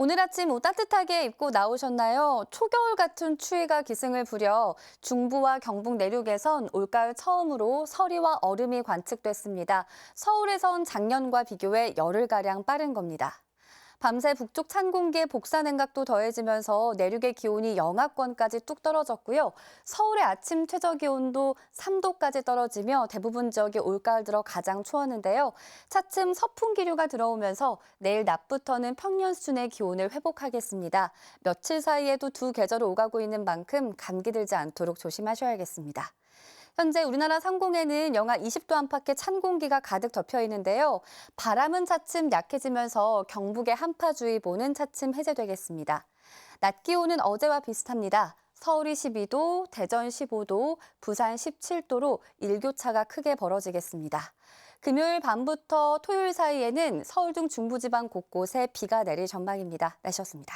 오늘 아침 옷 따뜻하게 입고 나오셨나요? 초겨울 같은 추위가 기승을 부려 중부와 경북 내륙에선 올가을 처음으로 서리와 얼음이 관측됐습니다. 서울에선 작년과 비교해 열흘가량 빠른 겁니다. 밤새 북쪽 찬 공기에 복사 냉각도 더해지면서 내륙의 기온이 영하권까지 뚝 떨어졌고요. 서울의 아침 최저 기온도 3도까지 떨어지며 대부분 지역이 올가을 들어 가장 추웠는데요. 차츰 서풍 기류가 들어오면서 내일 낮부터는 평년 수준의 기온을 회복하겠습니다. 며칠 사이에도 두 계절을 오가고 있는 만큼 감기 들지 않도록 조심하셔야겠습니다. 현재 우리나라 상공에는 영하 20도 안팎의 찬 공기가 가득 덮여 있는데요. 바람은 차츰 약해지면서 경북의 한파주의보는 차츰 해제되겠습니다. 낮 기온은 어제와 비슷합니다. 서울이 12도, 대전 15도, 부산 17도로 일교차가 크게 벌어지겠습니다. 금요일 밤부터 토요일 사이에는 서울 등 중부지방 곳곳에 비가 내릴 전망입니다. 날씨였습니다.